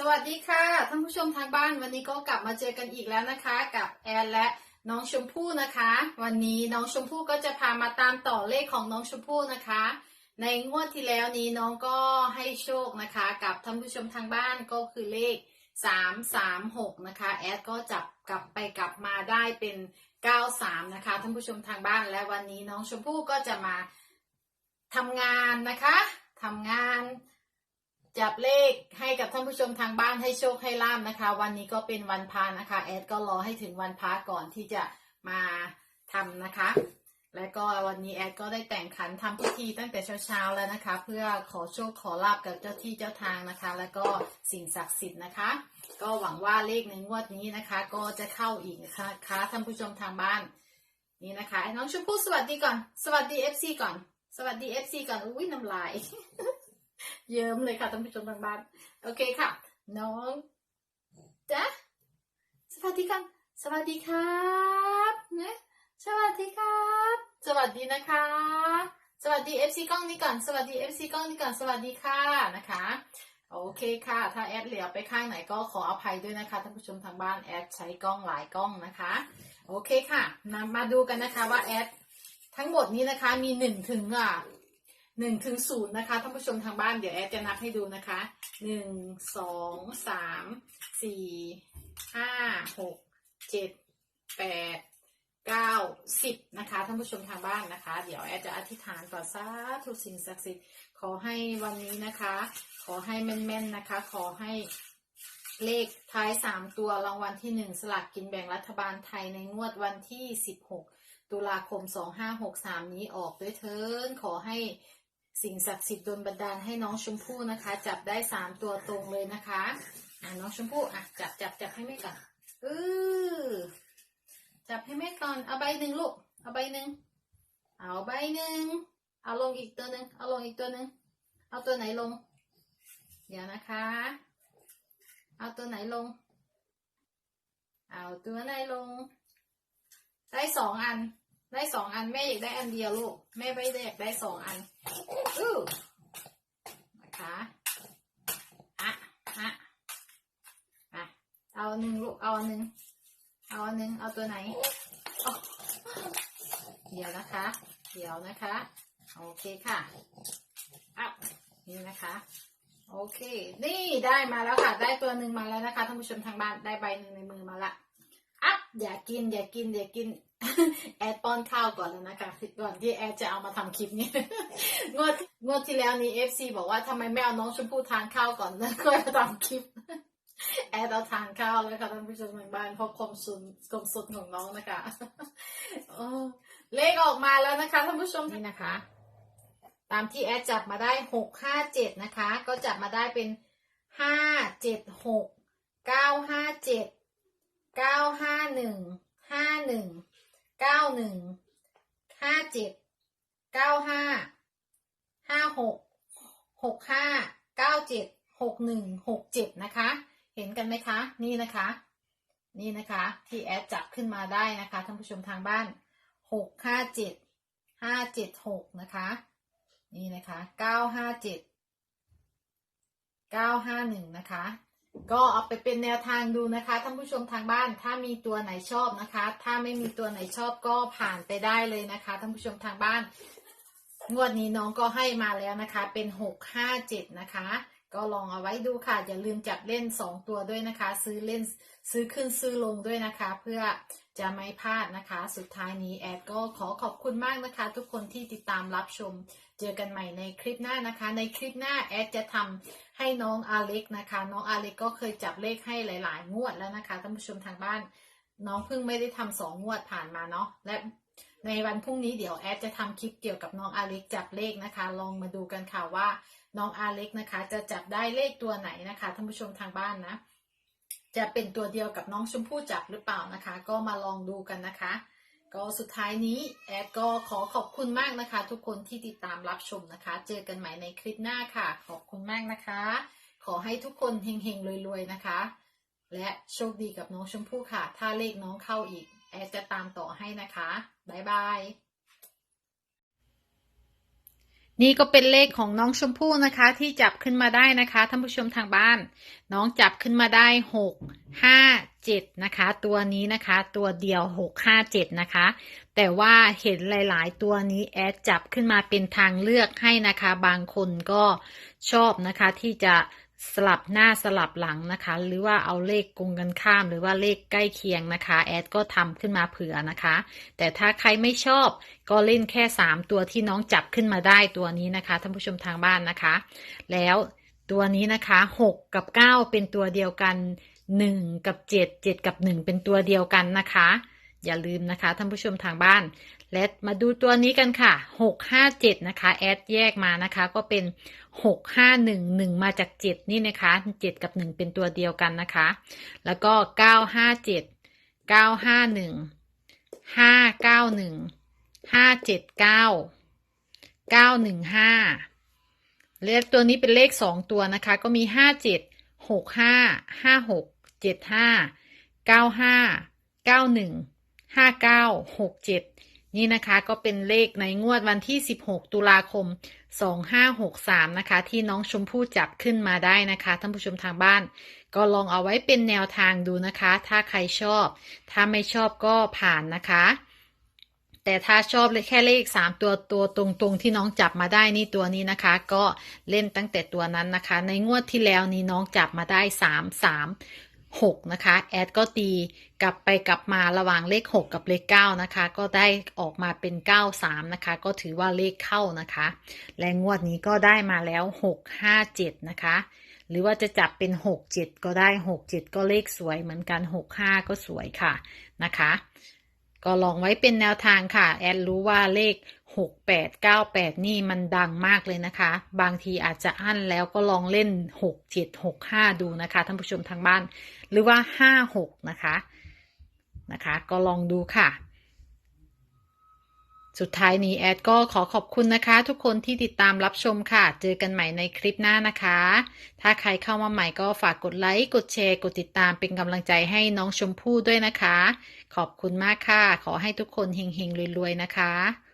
สวัสดีค่ะท่านผู้ชมทางบ้านวันนี้ก็กลับมาเจอกันอีกแล้วนะคะ กับแอนและน้องชมพู่นะคะ วันนี้น้องชมพู่ก็จะพามาตามต่อเลขของน้องชมพู่นะคะ ในงวดที่แล้วนี้น้องก็ให้โชคนะคะ กับท่านผู้ชมทางบ้านก็คือเลขสามสามหกนะคะแอดก็จับกลับไปกลับมาได้เป็นเก้าสามนะคะท่านผู้ชมทางบ้านและวันนี้น้องชมพู่ก็จะมาทำงานนะคะทำงาน จับเลขให้กับท่านผู้ชมทางบ้านให้โชคให้ลาบนะคะ วันนี้ก็เป็นวันพานะคะ แอดก็รอให้ถึงวันพาก่อนที่จะมาทำนะคะ และก็วันนี้แอดก็ได้แต่งขันทำพิธีตั้งแต่เช้าๆแล้วนะคะ เพื่อขอโชคขอลาบกับเจ้าที่เจ้าทางนะคะ แล้วก็สิ่งศักดิ์สิทธิ์นะคะ ก็หวังว่าเลขในงวดนี้นะคะ ก็จะเข้าอีกนะคะคะท่านผู้ชมทางบ้านนี่นะคะน้องชมพู่สวัสดีก่อน สวัสดี FC ก่อน สวัสดี FC ก่อนอุ้ยน้ำลาย เยิ้มเลยค่ะท่านผู้ชมทางบ้าน โอเคค่ะ น้องจ๊ะสวัสดีกันสวัสดีครับนะสวัสดีครับ สวัสดีนะคะ สวัสดี FC กล้องนี้ก่อน สวัสดี FC กล้องนี้ก่อน สวัสดีค่ะนะคะ โอเคค่ะ ถ้าแอดเหลียวไปข้างไหนก็ขออภัยด้วยนะคะท่านผู้ชมทางบ้านแอดใช้กล้องหลายกล้องนะคะ โอเคค่ะมามาดูกันนะคะว่าแอดทั้งหมดนี้นะคะมีหนึ่งถึงอะ หนึ่งถึงศูนย์นะคะท่านผู้ชมทางบ้านเดี๋ยวแอดจะนับให้ดูนะคะหนึ่งสองสามสี่ห้าหกเจ็ดแปดเก้าสิบนะคะท่านผู้ชมทางบ้านนะคะ เดี๋ยวแอดจะอธิษฐานก่อนสาธุสิ่งศักดิ์สิทธิ์ขอให้วันนี้นะคะ ขอให้แม่นๆนะคะ ขอให้เลขท้ายสามตัวรางวัลที่หนึ่งสลากกินแบ่งรัฐบาลไทยในงวดวันที่สิบหกตุลาคมสองห้าหกสามนี้ออกด้วยเทินขอให้ สิ่งศักดิ์สิทธิ์ดลบันดาลให้น้องชมพู่นะคะ จับได้สามตัวตรงเลยนะคะอะน้องชมพู่อะจับจับจับให้แม่ก่อนเออจับให้แม่ก่อนเอาใบหนึ่งลูกเอาใบหนึ่งเอาใบหนึ่งเอาลงอีกตัวหนึ่งเอาลงอีกตัวหนึ่งเอาตัวไหนลง เดี๋ยวนะคะ เอาตัวไหนลง เอาตัวไหนลง ได้สองอัน ได้สองอันแม่อยากได้อันเดียวลูกแม่ไม่ได้อยากได้สองอันอู้นะคะอะฮะอะเอาหนึ่งลูกเอาหนึ่งเอาหนึ่งเอาตัวไหนอ๋อเดี๋ยวนะคะ เดี๋ยวนะคะโอเคค่ะอะนี่นะคะโอเค นี่ได้มาแล้วค่ะ ได้ตัวหนึ่งมาแล้วนะคะท่านผู้ชมทางบ้านได้ใบหนึ่งในมือมาละอะอย่ากินอย่ากินอย่ากิน แอดป้อนข้าวก่อนแล้วนะคะก่อนที่แอดจะเอามาทำคลิปนี้งวดงวดที่แล้วนี้เอฟซีบอกว่าทำไมไม่เอาน้องชมพู่ทานข้าวก่อนแล้วค่อยมาทำคลิป แอดเอาทานข้าวแล้วค่ะท่านผู้ชมทางบ้านเพราะความสุนความสุดของน้องนะคะเออเลขออกมาแล้วนะคะท่านผู้ชมนี่นะคะ ตามที่แอดจับมาได้หกห้าเจ็ดนะคะ ก็จับมาได้เป็นห้าเจ็ดหกเก้าห้าเจ็ดเก้าห้าหนึ่งห้าหนึ่ง เก้าหนึ่งห้าเจ็ดเก้าห้าห้าหกหกห้าเก้าเจ็ดหกหนึ่งหกเจ็ดนะคะ เห็นกันไหมคะ นี่นะคะ นี่นะคะที่แอดจับขึ้นมาได้นะคะท่านผู้ชมทางบ้านหกห้าเจ็ดห้าเจ็ดหกนะคะ นี่นะคะเก้าห้าเจ็ดเก้าห้าหนึ่งนะคะ ก็เอาไปเป็นแนวทางดูนะคะท่านผู้ชมทางบ้านถ้ามีตัวไหนชอบนะคะ ถ้าไม่มีตัวไหนชอบก็ผ่านไปได้เลยนะคะท่านผู้ชมทางบ้าน งวดนี้น้องก็ให้มาแล้วนะคะ เป็นหกห้าเจ็ดนะคะ ก็ลองเอาไว้ดูค่ะ อย่าลืมจับเล่นสองตัวด้วยนะคะ ซื้อเล่นซื้อขึ้นซื้อลงด้วยนะคะ เพื่อจะไม่พลาดนะคะ สุดท้ายนี้แอดก็ขอขอบคุณมากนะคะ ทุกคนที่ติดตามรับชม เจอกันใหม่ในคลิปหน้านะคะ ในคลิปหน้าแอดจะทำให้น้องอาเล็กนะคะ น้องอาเล็กก็เคยจับเลขให้หลาย ๆ งวดแล้วนะคะท่านผู้ชมทางบ้าน น้องเพิ่งไม่ได้ทำสองงวดผ่านมาเนาะและในวันพรุ่งนี้เดี๋ยวแอดจะทำคลิปเกี่ยวกับน้องอาเล็กจับเลขนะคะ ลองมาดูกันค่ะว่าน้องอาเล็กนะคะ จะจับได้เลขตัวไหนนะคะท่านผู้ชมทางบ้านนะ จะเป็นตัวเดียวกับน้องชมพู่จับหรือเปล่านะคะ ก็มาลองดูกันนะคะ ก็สุดท้ายนี้แอดก็ขอขอบคุณมากนะคะ ทุกคนที่ติดตามรับชมนะคะ เจอกันใหม่ในคลิปหน้าค่ะ ขอบคุณมากนะคะ ขอให้ทุกคนเฮงๆรวยๆนะคะ และโชคดีกับน้องชมพู่ค่ะ ถ้าเลขน้องเข้าอีก แอดจะตามต่อให้นะคะ บ๊ายบาย นี่ก็เป็นเลขของน้องชมพู่นะคะ ที่จับขึ้นมาได้นะคะท่านผู้ชมทางบ้าน น้องจับขึ้นมาได้หกห้าเจ็ดนะคะ ตัวนี้นะคะ ตัวเดียวหกห้าเจ็ดนะคะ แต่ว่าเห็นหลาย ๆ ตัวนี้แอดจับขึ้นมาเป็นทางเลือกให้นะคะ บางคนก็ชอบนะคะที่จะ สลับหน้าสลับหลังนะคะ หรือว่าเอาเลขกงกันข้าม หรือว่าเลขใกล้เคียงนะคะ แอดก็ทำขึ้นมาเผื่อนะคะ แต่ถ้าใครไม่ชอบก็เล่นแค่ 3 ตัวที่น้องจับขึ้นมาได้ตัวนี้นะคะท่านผู้ชมทางบ้านนะคะ แล้วตัวนี้นะคะ 6 กับ 9 เป็นตัวเดียวกัน 1 กับ 7 7 กับ 1 เป็นตัวเดียวกันนะคะ อย่าลืมนะคะท่านผู้ชมทางบ้าน และมาดูตัวนี้กันค่ะ 6 5 7 นะคะ แอดแยกมานะคะก็เป็น 6 5 1 1 มาจาก 7 นี่นะคะ 7 กับ 1 เป็นตัวเดียวกันนะคะ แล้วก็ 9 5 7 9 5 1 5 9 1 5 7 9 9 1 5 เลขตัวนี้เป็นเลข 2 ตัวนะคะ ก็มี 5 7 6 5 5 6 75 95 91 7 5 9 5 9 1 5 9 6 7นี่นะคะก็เป็นเลขในงวดวันที่ 16 ตุลาคม 2563 นะคะ ที่น้องชมพู่จับขึ้นมาได้นะคะท่านผู้ชมทางบ้าน ก็ลองเอาไว้เป็นแนวทางดูนะคะ ถ้าใครชอบ ถ้าไม่ชอบก็ผ่านนะคะ แต่ถ้าชอบเลยแค่เลข 3 ตัวตัวตรงๆ ที่น้องจับมาได้นี่ตัวนี้นะคะ ก็เล่นตั้งแต่ตัวนั้นนะคะ ในงวดที่แล้วนี้น้องจับมาได้ 3 3 6 นะคะ แอดก็ตีกลับไปกลับมาระหว่างเลข 6 กับเลข 9 นะคะ ก็ได้ออกมาเป็น 93 นะคะ ก็ถือว่าเลขเข้านะคะ และงวดนี้ก็ได้มาแล้ว 6 5 7 นะคะ หรือว่าจะจับเป็น 6 7 ก็ได้ 6 7 ก็เลขสวยเหมือนกัน 6 5 ก็สวยค่ะนะคะ ก็ลองไว้เป็นแนวทางค่ะ แอดรู้ว่าเลข 6 8 9 8 นี่มันดังมากเลยนะคะ บางทีอาจจะอั้นแล้วก็ลองเล่น 6 7 6 5 ดูนะคะท่านผู้ชมทางบ้าน หรือว่า 5 6 นะคะนะคะ ก็ลองดูค่ะ สุดท้ายนี้แอดก็ขอขอบคุณนะคะ ทุกคนที่ติดตามรับชมค่ะ เจอกันใหม่ในคลิปหน้านะคะ ถ้าใครเข้ามาใหม่ก็ฝากกดไลค์ กดแชร์ กดติดตามเป็นกำลังใจให้น้องชมพู่ด้วยนะคะ ขอบคุณมากค่ะ ขอให้ทุกคนเฮงๆรวยๆนะคะ